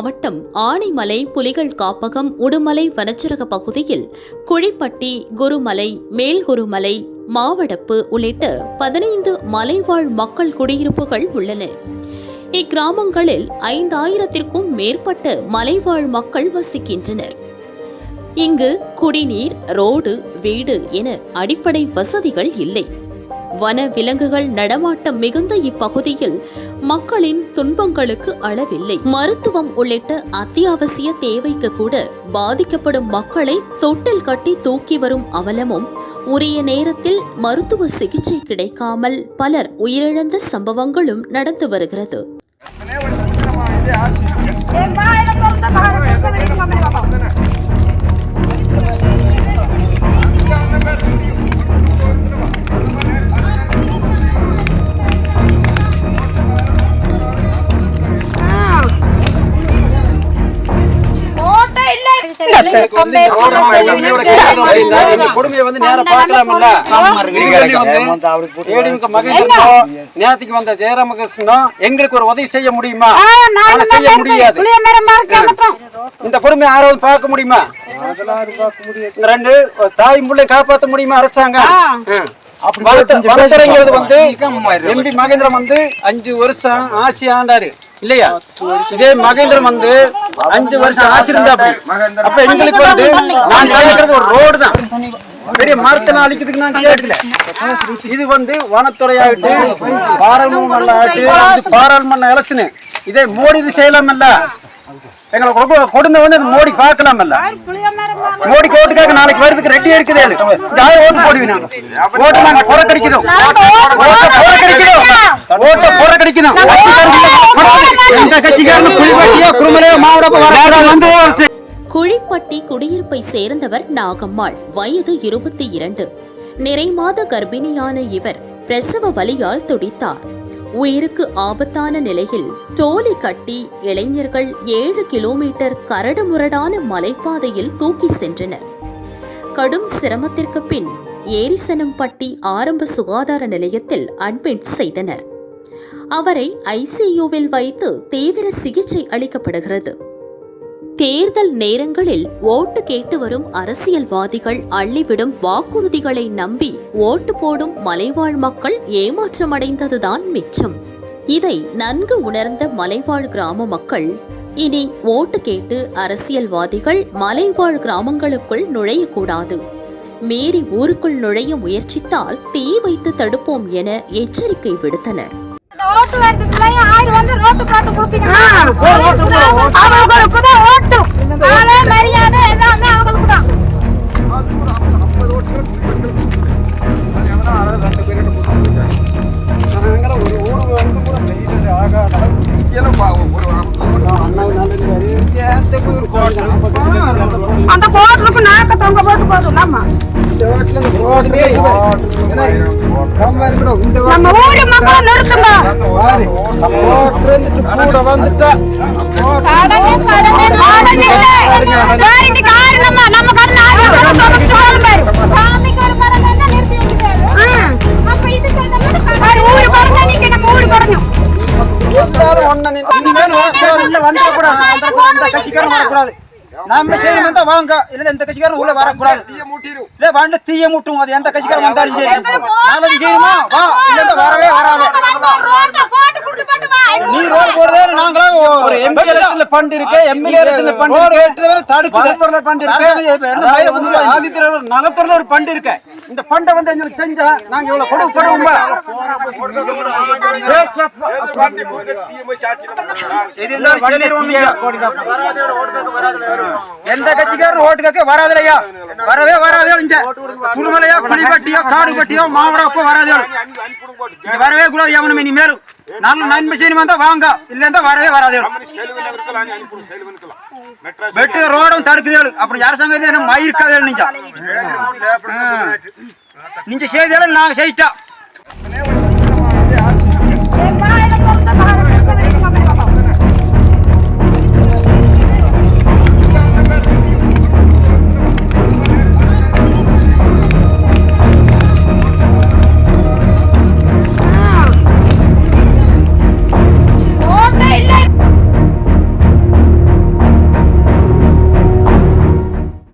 மாவட்டம் ஆனைமலை புலிகள் காப்பகம் உடுமலை வனச்சரக பகுதியில் குழிப்பட்டி குருமலை மேல்குருமலை மாவடப்பு உள்ளிட்ட பதினைந்து மலைவாழ் மக்கள் குடியிருப்புகள் உள்ளன. இக்கிராமங்களில் ஐந்தாயிரத்திற்கும் மேற்பட்ட மலைவாழ் மக்கள் வசிக்கின்றனர். இங்கு குடிநீர் ரோடு வீடு என அடிப்படை வசதிகள் இல்லை. வன விலங்குகள் நடமாட்டம் மிகுந்த இப்பகுதியில் மக்களின் துன்பங்களுக்கு அளவில்லை. மருத்துவம் உள்ளிட்ட அத்தியாவசிய தேவைக்கு கூட பாதிக்கப்படும் மக்களை தொட்டில் கட்டி தூக்கி வரும் அவலமும் உரிய நேரத்தில் மருத்துவ சிகிச்சை கிடைக்காமல் பலர் உயிரிழந்த சம்பவங்களும் நடந்து வருகிறது. கொடுமையை வந்து பார்க்கலாம்ல? ஜெயராமகிருஷ்ணனும் எங்களுக்கு ஒரு உதவி செய்ய முடியுமா? செய்ய முடியாது. இந்த கொடுமை யாராவது பார்க்க முடியுமா? இந்த ரெண்டு தாய் முள்ளை காப்பாற்ற முடியுமா அரசாங்கம்? வந்து எம்பி மகேந்திரன் வந்து அஞ்சு வருஷம் ஆட்சி ஆண்டாரு. இல்லையா? இதே மகேந்திரன் வந்து அஞ்சு வருஷம் ஆச்சிருந்தா அப்ப எங்களுக்கு வந்து நான் கேட்கறது ஒரு ரோடு தான். பெரிய மரத்தெல்லாம் அழிக்கிறதுக்கு நான் கேட்கல இது வந்து வனத்துறையாகட்டு பாராளுமன்ற ஆகட்டு பாராளுமன்ற எலெக்ஷனு. இதே மோடி இது செய்யலாமல்ல. எங்களை கொடுமை வந்து மோடி பார்க்கலாமல்ல. மோடிக்கு ஓட்டுக்காக நாளைக்கு வருதுக்கு ரெடி இருக்குது யாரும் ஓட்டு போடுவீங்க ஓட்டு நாங்க ஓட்ட புறக்கணிக்கிறோம் ஓட்ட புறக்கணிக்கணும். எந்த கட்சிக்காரனும் புலிப்பட்டியோ குறுமலையோ வரக்கூடாது வந்து குழிப்பட்டி குடியிருப்பை சேர்ந்தவர் நாகம்மாள் வயது இருபத்தி இரண்டு. நிறைமாத கர்ப்பிணியான இவர் பிரசவ வலியால் துடித்தார். உயிருக்கு ஆபத்தான நிலையில் டோலி கட்டி இளைஞர்கள் ஏழு கிலோமீட்டர் கரடுமுரடான மலைப்பாதையில் தூக்கி சென்றனர். கடும் சிரமத்திற்கு பின் ஏரிசனம்பட்டி ஆரம்ப சுகாதார நிலையத்தில் அட்மிட் செய்தனர். அவரை ஐசியூவில் வைத்து தீவிர சிகிச்சை அளிக்கப்படுகிறது. தேர்தல் நேரங்களில் ஓட்டு கேட்டு வரும் அரசியல்வாதிகள் அள்ளிவிடும் வாக்குறுதிகளை நம்பி ஓட்டு போடும் மலைவாழ் மக்கள் ஏமாற்றமடைந்ததுதான் மிச்சம். இதை நன்கு உணர்ந்த மலைவாழ் கிராம மக்கள் இனி ஓட்டு கேட்டு அரசியல்வாதிகள் மலைவாழ் கிராமங்களுக்குள் நுழையக்கூடாது. மீறி ஊருக்குள் நுழைய முயற்சித்தால் தீ வைத்து தடுப்போம் என எச்சரிக்கை விடுத்தனர். ஓட்டு ஆயிரம் வந்து ரோட்டு போட்டு கொடுத்தீங்கன்னா அவங்களுக்கு தான் ஓட்டும் ஆளே மரியாதை எல்லாமே அவங்களுக்கு தான் அந்த கோட்டுக்கு நாக்க தொங்க போட்டு போதும். நம்ம நம்ம ஊரு மக்களை நிறுத்துங்க கடனே கடனே கடனே யாருக்கு காரணமா நம்ம கடன் நம்ம செய்யணும் தான் வாங்க. இல்ல எந்த கட்சிக்காரரும் உள்ள வரக்கூடாது. இல்ல வாண்ட தீய முட்டும். அது எந்த கட்சிக்காரன் வந்தாலும் சரி. நாளைக்கு செய்யுமா வா. இல்ல வரவே வராது. நீ ரோடு போடுதே நாங்களும் ஒரு எம்பி எலெக்ஷன்ல ஃபண்ட் இருக்கு எம்எல்ஏ எலெக்ஷன்ல ஃபண்ட் இருக்கு. ஃபண்ட் ஒரு நலத்துறையில ஒரு ஃபண்ட் இருக்கு. இந்த ஃபண்டை வந்து எங்களுக்கு செஞ்சா நாங்க இவ்வளவு கொடுக்கப்படுவோம்? எந்த கட்சிக்காரரும் ஓட்டு கேட்க வராதுலையா வரவே வராதே இங்க. குடுமலையா குடிப்பட்டியோ காடு பட்டியோ மாவடப்போ வராதே வரவே கூடாது எவனும் இனிமேல் நல்ல நன்மை செய்யணும் வந்தா வாங்க இல்லைன்னா வரவே வராதே வெட்டு ரோடும் தடுக்குதேಳು அப்புறம் அரசாங்கம் என்ன மயிருக்காதே நீங்க நீங்க செய்தேಳು நாங்க செய்யிட்டோம்